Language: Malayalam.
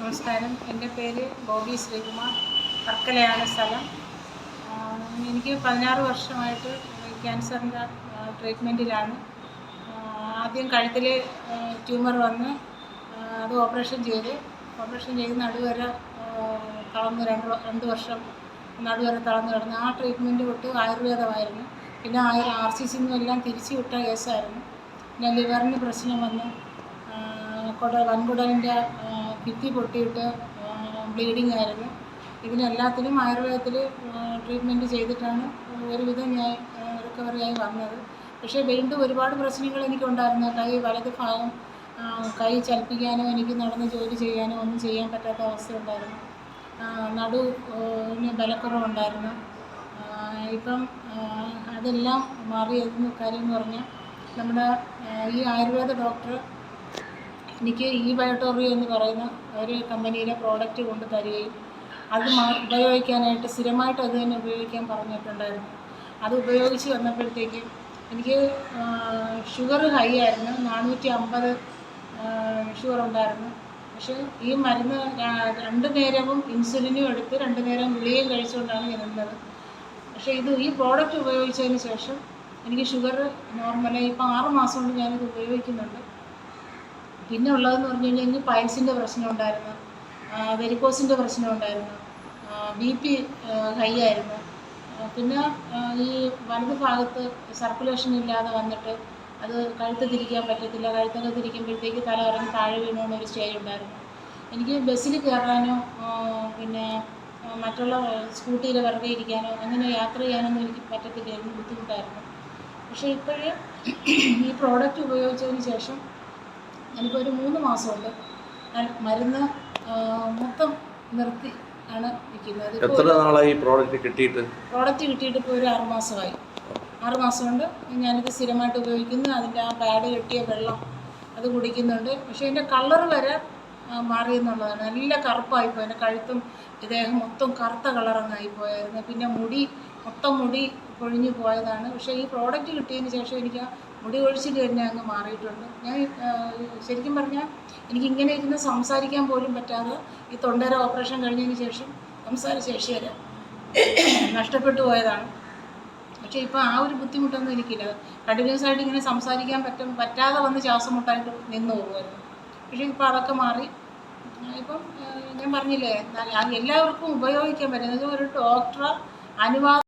നമസ്കാരം. എന്റെ പേര് ബോബി ശ്രീകുമാർ. വർക്കലയാണ് സ്ഥലം. എനിക്ക് പതിനാറ് വർഷമായിട്ട് ക്യാൻസറിന്റെ ട്രീറ്റ്മെന്റിലാണ്. ആദ്യം കഴുത്തിൽ ട്യൂമർ വന്ന് അത് ഓപ്പറേഷൻ ചെയ്ത് ഓപ്പറേഷൻ ചെയ്ത് നടുവരെ തളർന്ന് രണ്ട് രണ്ട് വർഷം നടുവരെ തളർന്ന് കിടന്നു ആ ട്രീറ്റ്മെന്റ് തൊട്ട് ആയുർവേദമായിരുന്നു. പിന്നെ ആയുർ ആർ സി സിന്നും എല്ലാം തിരിച്ചു വിട്ട കേസായിരുന്നു. പിന്നെ ലിവറിന് പ്രശ്നം വന്നു കുട വൻകുടലിന്റെ ഭിത്തി പൊട്ടിയിട്ട് ബ്ലീഡിങ് ആയിരുന്നു. ഇതിനെല്ലാത്തിനും ആയുർവേദത്തിൽ ട്രീറ്റ്മെന്റ് ചെയ്തിട്ടാണ് ഒരുവിധം ഞാൻ റിക്കവറി ആയി വന്നത്. പക്ഷേ വീണ്ടും ഒരുപാട് പ്രശ്നങ്ങൾ എനിക്കുണ്ടായിരുന്നു. കൈ വലത് ഭാഗം കൈ ചലിപ്പിക്കാനോ എനിക്ക് നടന്ന് ജോലി ചെയ്യാനോ ഒന്നും ചെയ്യാൻ പറ്റാത്ത അവസ്ഥ ഉണ്ടായിരുന്നു നടുവിന് ബലക്കുറവുണ്ടായിരുന്നു. ഇപ്പം അതെല്ലാം മാറിയതെന്ന് കാര്യം എന്ന് പറഞ്ഞാൽ നമ്മുടെ ഈ ആയുർവേദ ഡോക്ടർ എനിക്ക് ഈ ബയോട്ടോറി എന്ന് പറയുന്ന ഒരു കമ്പനിയിലെ പ്രോഡക്റ്റ് കൊണ്ട് തരികയും അത് ഉപയോഗിക്കാനായിട്ട് സ്ഥിരമായിട്ട് അത് തന്നെ ഉപയോഗിക്കാൻ പറഞ്ഞിട്ടുണ്ടായിരുന്നു. അത് ഉപയോഗിച്ച് വന്നപ്പോഴത്തേക്ക് എനിക്ക് ഷുഗർ ഹൈ ആയിരുന്നു. നാനൂറ്റി അമ്പത് ഷുഗർ ഉണ്ടായിരുന്നു. പക്ഷേ ഈ മരുന്ന് രണ്ട് നേരവും ഇൻസുലിനും എടുത്ത് രണ്ട് നേരം ഗുളികയും കഴിച്ചുകൊണ്ടാണ് ഞാൻ നിന്നത്. പക്ഷേ ഇത് ഈ പ്രോഡക്റ്റ് ഉപയോഗിച്ചതിന് ശേഷം എനിക്ക് ഷുഗർ നോർമലായി ഇപ്പോൾ ആറ് മാസം കൊണ്ട് ഞാനിത് ഉപയോഗിക്കുന്നുണ്ട്. പിന്നെ ഉള്ളതെന്ന് പറഞ്ഞു കഴിഞ്ഞാൽ എനിക്ക് പൈൽസിന്റെ പ്രശ്നം ഉണ്ടായിരുന്നു. വെരിക്കോസിന്റെ പ്രശ്നം ഉണ്ടായിരുന്നു. ബി പി ഹൈ ആയിരുന്നു പിന്നെ ഈ വലത് ഭാഗത്ത് സർക്കുലേഷൻ ഇല്ലാതെ വന്നിട്ട് അത് കഴുത്ത് തിരിക്കാൻ പറ്റത്തില്ല. കഴുത്തൊക്കെ തിരിക്കുമ്പോഴത്തേക്ക് തല ഇറങ്ങി താഴെ വീണുകൊണ്ട് ഒരു സ്റ്റേജ് ഉണ്ടായിരുന്നു. എനിക്ക് ബസ്സിൽ കയറാനോ പിന്നെ മറ്റുള്ള സ്കൂട്ടിയിൽ വെറുതെ ഇരിക്കാനോ അങ്ങനെ യാത്ര ചെയ്യാനൊന്നും എനിക്ക് പറ്റത്തില്ലായിരുന്നു. ബുദ്ധിമുട്ടായിരുന്നു. പക്ഷേ ഇപ്പോഴേ ഈ പ്രോഡക്റ്റ് ഉപയോഗിച്ചതിന് ശേഷം ഒരു മൂന്ന് മാസമുണ്ട്. ഞാൻ മരുന്ന് മൊത്തം നിർത്തി ആണ് വിൽക്കുന്നത് എത്ര നാളായി പ്രോഡക്റ്റ് കിട്ടിയിട്ട്? പ്രോഡക്റ്റ് കിട്ടിയിട്ട് ഇപ്പോൾ ഒരു ആറ് മാസമായി. ആറ് മാസം കൊണ്ട് ഞാനിത് സ്ഥിരമായിട്ട് ഉപയോഗിക്കുന്നു. അതിന്റെ ആ പാഡ് കെട്ടിയ വെള്ളം അത് കുടിക്കുന്നുണ്ട്. പക്ഷേ എന്റെ കളർ വരെ മാറിയെന്നുള്ളതാണ്. നല്ല കറുപ്പായിപ്പോയി. എന്റെ കഴുത്തും ഇദ്ദേഹം മൊത്തം കറുത്ത കളറങ്ങായിപ്പോയായിരുന്നു. പിന്നെ മുടി മൊത്തം മുടി പൊഴിഞ്ഞു പോയതാണ്. പക്ഷേ ഈ പ്രോഡക്റ്റ് കിട്ടിയതിന് ശേഷം എനിക്ക് മുടി ഒഴിച്ചിൽ തന്നെ അങ്ങ് മാറിയിട്ടുണ്ട്. ഞാൻ ശരിക്കും പറഞ്ഞാൽ എനിക്ക് ഇങ്ങനെ ഇരുന്ന് സംസാരിക്കാൻ പോലും പറ്റാതെ ഈ തൊണ്ടര ഓപ്പറേഷൻ കഴിഞ്ഞതിന് ശേഷം സംസാര ശേഷി വരെ നഷ്ടപ്പെട്ടു പോയതാണ്. പക്ഷേ ഇപ്പോൾ ആ ഒരു ബുദ്ധിമുട്ടൊന്നും എനിക്കില്ല. കണ്ടിന്യൂസ് ആയിട്ട് ഇങ്ങനെ സംസാരിക്കാൻ പറ്റും പറ്റാതെ വന്ന് ശ്വാസം മുട്ടായിട്ട് നിന്ന് പോകുമായിരുന്നു പക്ഷേ ഇപ്പോൾ അതൊക്കെ മാറി ഇപ്പം ഞാൻ പറഞ്ഞില്ലേ എല്ലാവർക്കും ഉപയോഗിക്കാൻ പറ്റുന്നത് ഒരു ഡോക്ടർ അനുവാദം